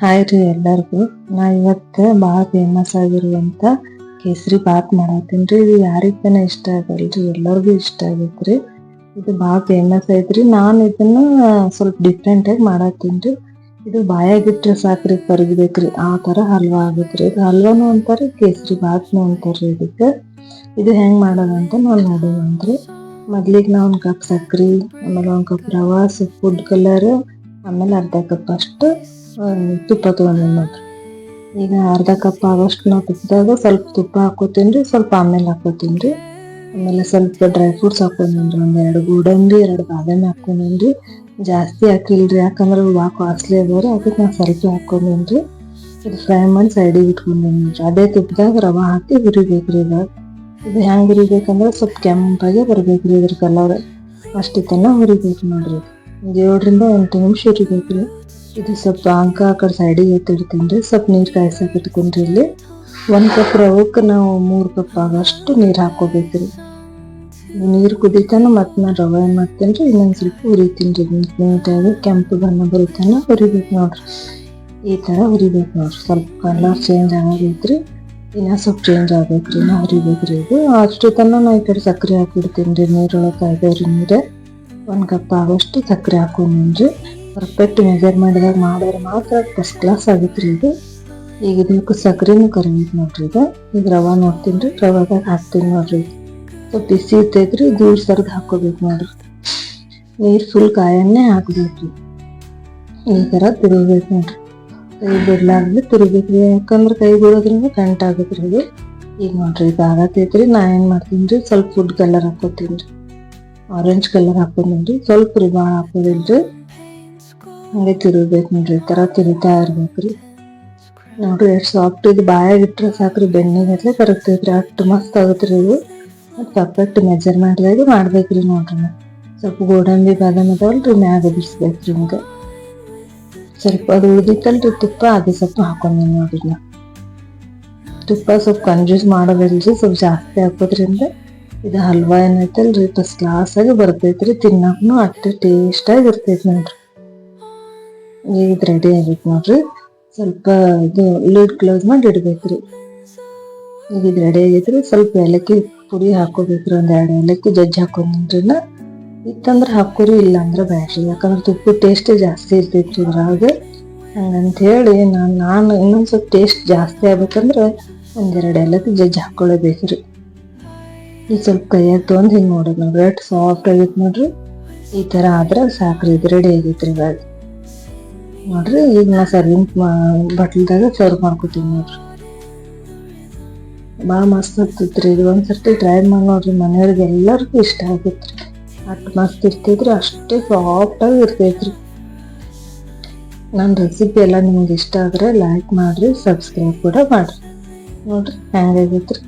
Hi ರೀ ಎಲ್ಲರಿಗೂ. ನಾ ಇವತ್ತು ಬಹಳ ಫೇಮಸ್ ಆಗಿರುವಂತ ಕೇಸರಿ ಬಾತ್ ಮಾಡತ್ತೀನಿ ರೀ. ಇದು ಯಾರಿಗ್ ತಾನೇ ಇಷ್ಟ ಆಗಲ್ರಿ? ಎಲ್ಲರಿಗೂ ಇಷ್ಟ ಆಗೈತ್ರಿ. ಇದು ಭಾಳ ಫೇಮಸ್ ಐತ್ರಿ. ನಾನು ಇದನ್ನ ಸ್ವಲ್ಪ ಡಿಫ್ರೆಂಟ್ ಆಗಿ ಮಾಡತ್ತೀನಿ ರೀ. ಇದು ಬಾಯಾಗಿಟ್ರೆ ಸಾಕ್ರಿ, ಕರಗಬೇಕ್ರಿ. ಆ ತರ ಹಲ್ವಾ ಆಗತ್ರಿ. ಇದು ಹಲ್ವಾನು ಅಂತಾರೆ, ಕೇಸರಿ ಬಾತ್ನು ಅಂತಾರ್ರಿ ಇದಕ್ಕೆ. ಇದು ಹೆಂಗ್ ಮಾಡೋದಂತ ನಾವು ನೋಡೋದಂತ್ರಿ ಮೊದ್ಲಿಗೆ ನಾವು ಒಂದು ಕಪ್ ಸಕ್ರಿ, ಆಮೇಲೆ ಒಂದು ಕಪ್ ರವಾ ಫುಡ್ ಕಲರ್ ಆಮೇಲೆ ಅರ್ಧ ಕಪ್ ಅಷ್ಟು ತುಪ್ಪ ತೊಗೊಂಡಿನಿ ನೋಡ್ರಿ ಈಗ ಅರ್ಧ ಕಪ್ ಆಗೋಷ್ಟು ನಾವು ತುಪ್ಪದಾಗ ಸ್ವಲ್ಪ ತುಪ್ಪ ಹಾಕೋತೀನಿ ರೀ ಸ್ವಲ್ಪ ಆಮೇಲೆ ಹಾಕೋತೀನಿ ರೀ ಆಮೇಲೆ ಸ್ವಲ್ಪ ಡ್ರೈ ಫ್ರೂಟ್ಸ್ ಹಾಕೊಂಡೇನಿ ರೀ ಒಂದು ಎರಡು ಗೋಡಂಬಿ, ಎರಡು ಬಾದಾಮಿ ಹಾಕೊಂಡೇನಿ ರೀ ಜಾಸ್ತಿ ಹಾಕಿಲ್ರಿ, ಯಾಕಂದ್ರೆ ಭಾಳ ಕಾಸ್ಟ್ಲಿ ಅದಾವ್ರಿ ಅದಕ್ಕೆ ನಾನು ಸ್ವಲ್ಪ ಹಾಕೊಂಡೇನಿ ರೀ ಇದು ಫ್ರೈ ಮಾಡಿ ಸೈಡಿಗೆ ಇಟ್ಕೊಂಡಿನಿ ಅದೇ ತುಪ್ಪದಾಗ ರವಾ ಹಾಕಿ ಹುರಿಬೇಕ್ರಿ ಇವಾಗ. ಇದು ಹೆಂಗೆ ಹುರಿಬೇಕಂದ್ರೆ ಸ್ವಲ್ಪ ಕೆಂಪಾಗೆ ಬರ್ಬೇಕ್ರಿ ಇದ್ರ ಕಲರ್. ಅಷ್ಟು ತನ ಹುರಿಬೇಕು ನೋಡ್ರಿ. ಒಂದು ಏಳರಿಂದ ಎಂಟು ನಿಮಿಷ ಹುರಿಬೇಕ್ರಿ. ಇದು ಸ್ವಲ್ಪ ಅಂಕ ಆ ಕಡೆ ಸೈಡಿಗೆ ಎತ್ತಿಡ್ತೀನಿ ರೀ ಸ್ವಲ್ಪ ನೀರು ಕಾಯ್ಸಕ್ಕೆ ಇಟ್ಕೊಂಡ್ರಿ ಇಲ್ಲಿ. ಒಂದು ಕಪ್ ರವಕ್ಕೆ ನಾವು ಮೂರು ಕಪ್ ಆಗೋಷ್ಟು ನೀರು ಹಾಕೋಬೇಕ್ರಿ ನೀರು ಕುದಿತಾನ ಮತ್ತೆ ನಾನು ರವೆ ಏನು ಮಾಡ್ತೀನಿ ರೀ ಇನ್ನೊಂದು ಸ್ವಲ್ಪ ಹುರಿತೀನಿ ರೀ. ನೀಟಾಗಿ ಕೆಂಪು ಬಣ್ಣ ಬರುತ್ತಾನ ಹುರಿಬೇಕು ನೋಡ್ರಿ. ಈ ಥರ ಹುರಿಬೇಕು ನೋಡ್ರಿ. ಸ್ವಲ್ಪ ಕಲರ್ ಚೇಂಜ್ ಆಗೈತ್ರಿ. ಇನ್ನ ಸ್ವಲ್ಪ ಚೇಂಜ್ ಆಗೈತ್ರಿ ನಾ ಹುರಿಬೇಕ್ರಿ ಇದು. ಅಷ್ಟು ತನಕ ನಾ ಈ ಕಡೆ ಸಕ್ಕರೆ ಹಾಕಿಬಿಡ್ತೀನಿ ರೀ ನೀರೊಳಗೆ ಕಾಯ್ದೇವ್ರಿ ನೀರೇ. ಒಂದು ಕಪ್ ಆಗೋಷ್ಟು ಸಕ್ಕರೆ ಹಾಕೊಂಡೀನಿ ರೀ ಪರ್ಫೆಕ್ಟ್ ಮಾಡಿದಾಗ ಮಾಡಿದ್ರೆ ಮಾತ್ರ ಫಸ್ಟ್ ಕ್ಲಾಸ್ ಆಗುತ್ತೆ ರೀ ಇದು. ಈಗ ಇದಕ್ಕೆ ಸಕ್ಕರೆನೂ ಕರಿಬೇಕು ನೋಡ್ರಿ ಇದು ಈಗ ರವಾ ನೋಡ್ತೀನಿ ರೀ ರವಾದಾಗ ಹಾಕ್ತೀನಿ ನೋಡ್ರಿ ಸ್ವಲ್ಪ ಬಿಸಿ ಇರ್ತೈತ್ರಿ ದೂರ ಸರ್ದು ಹಾಕೋಬೇಕು ನೋಡ್ರಿ. ನೀರು ಫುಲ್ ಕಾಯನ್ನೇ ಹಾಕ್ಬೇಕ್ರಿ ಈ ಥರ ತಿರುಗಬೇಕು ನೋಡ್ರಿ. ಕೈ ಬಿಡ್ಲಾರ್ದೆ ತಿರುಗಬೇಕು ರೀ, ಯಾಕಂದ್ರೆ ಕೈ ಬಿಡೋದ್ರಿಂದ ಗಂಟು ಆಗುತ್ತೆ ರೀ ಇದು. ಈಗ ನೋಡ್ರಿ ಇದು ಆಗತೈತ್ರಿ ನಾ ಏನು ಮಾಡ್ತೀನಿ ರೀ, ಸ್ವಲ್ಪ ಫುಡ್ ಕಲರ್ ಹಾಕೋತೀನಿ ರೀ. ಆರೆಂಜ್ ಕಲರ್ ಹಾಕೊಂತೀನಿ ರೀ, ಸ್ವಲ್ಪ ರೀ ಭಾಳ ಹಾಕೋದಿಲ್ರಿ ಹಂಗೆ ತಿರುಗ್ಬೇಕು ನೋಡ್ರಿ, ಈ ಥರ ತಿರುತಾ ಇರ್ಬೇಕ್ರಿ. ನೋಡ್ರಿ ಎಷ್ಟು ಸಾಫ್ಟ್ ಇದು ಬಾಯಾಗ ಇಟ್ರೆ ಸಾಕ್ರಿ ಬೆನ್ನಿಗತ್ಲೆ ಕರಗ್ತೈತ್ರಿ, ಅಷ್ಟು ಮಸ್ತ್ ಆಗತ್ರಿ ಇದು. ಪರ್ಫೆಕ್ಟ್ ಮೆಜರ್ಮೆಂಟ್ದಾಗ ಮಾಡ್ಬೇಕ್ರಿ ನೋಡ್ರಿ. ಸ್ವಲ್ಪ ಗೋಡಂಬಿ, ಬಾದಾಮಿ ಅದಾವಲ್ರಿ ಮ್ಯಾಗ ಬಿಡಿಸ್ಬೇಕ್ರಿ ಹಿಂಗೆ. ಸ್ವಲ್ಪ ಅದು ಉಳ್ದಿತ್ತಲ್ರಿ, ತುಪ್ಪ, ಅದು ಸ್ವಲ್ಪ ಹಾಕೊಂಡಿ ನೋಡ್ರಿ ನಾ ತುಪ್ಪ ಸ್ವಲ್ಪ ಕನ್ಫ್ಯೂಸ್ ಮಾಡೋದಿಲ್ರಿ, ಸ್ವಲ್ಪ ಜಾಸ್ತಿ ಹಾಕೋದ್ರಿಂದ ಇದು ಹಲ್ವಾ ಏನೈತಲ್ರಿ ಫಸ್ಟ್ ಕ್ಲಾಸಾಗಿ ಬರ್ತೈತ್ರಿ ತಿನ್ನಕ್ಕೂ ಅಷ್ಟು ಟೇಸ್ಟಾಗಿ ಇರ್ತೈತಿ ನೋಡ್ರಿ. ಇದು ರೆಡಿ ಆಗೈತೆ ನೋಡ್ರಿ. ಸ್ವಲ್ಪ ಇದು ಲಿಡ್ ಕ್ಲೋಸ್ ಮಾಡಿ ಇಡ್ಬೇಕ್ರಿ. ಈಗ ಇದು ರೆಡಿ ಆಗೈತ್ರಿ. ಸ್ವಲ್ಪ ಏಲಕ್ಕಿ ಪುಡಿ ಹಾಕೋಬೇಕ್ರಿ. ಒಂದ್ ಎರಡು ಏಲಕ್ಕಿ ಜಜ್ಜಿ ಹಾಕೊಂಡ್ರಿ ಇತ್ತಂದ್ರೆ ಹಾಕೋರಿ ಇಲ್ಲ ಅಂದ್ರೆ ಬ್ಯಾಡ್ರಿ. ಯಾಕಂದ್ರೆ ತುಪ್ಪ ಟೇಸ್ಟ್ ಜಾಸ್ತಿ ಇರ್ತೈತ್ರಿ ಇದ್ರಾಗ. ಹಂಗಂತ ಹೇಳಿ ನಾನು ನಾನು ಇನ್ನೊಂದು ಸ್ವಲ್ಪ ಟೇಸ್ಟ್ ಜಾಸ್ತಿ ಆಗ್ಬೇಕಂದ್ರೆ ಒಂದೆರಡು ಏಲಕ್ಕಿ ಜಜ್ಜಿ ಹಾಕೊಳ್ಳೇಬೇಕ್ರಿ. ಈಗ ಸ್ವಲ್ಪ ಕೈಯಾಗ ತೊಗೊಂಡ್ ಹಿಂಗೆ ನೋಡೋದು ನೋಡ್ರಿ. ಸಾಫ್ಟ್ ಆಗೈತೆ ನೋಡ್ರಿ. ಈ ತರ ಆದ್ರೆ ಸಾಕ್ರಿ. ಇದು ರೆಡಿ ಆಗೈತ್ರಿ ಇವಾಗ. ನೋಡ್ರಿ ಈಗ ನಾ ಸರ್ವಿಂಗ್ ಬಟ್ಲ್ದಾಗ ಸರ್ವ್ ಮಾಡ್ಕೊತೀನಿ ನೋಡ್ರಿ. ಭಾಳ ಮಸ್ತ್ ಆಗ್ತೈತ್ರಿ ಇದು ಒಂದ್ಸರ್ತಿ ಟ್ರೈ ಮಾಡಿ ನೋಡ್ರಿ, ಮನೆಯವ್ರಿಗೆ ಎಲ್ಲರಿಗೂ ಇಷ್ಟ ಆಗುತ್ತೆ ಅಷ್ಟು ಮಸ್ತ್ ಇರ್ತೈತ್ರಿ, ಅಷ್ಟೇ ಸಾಫ್ಟ್ ಆಗಿ ಇರ್ತೈತ್ರಿ. ನನ್ನ ರೆಸಿಪಿ ಎಲ್ಲ ನಿಮ್ಗೆ ಇಷ್ಟ ಆದ್ರೆ ಲೈಕ್ ಮಾಡಿರಿ ಸಬ್ಸ್ಕ್ರೈಬ್ ಕೂಡ ಮಾಡಿರಿ. ನೋಡ್ರಿ ಹೆಂಗಾಗೈತ್ರಿ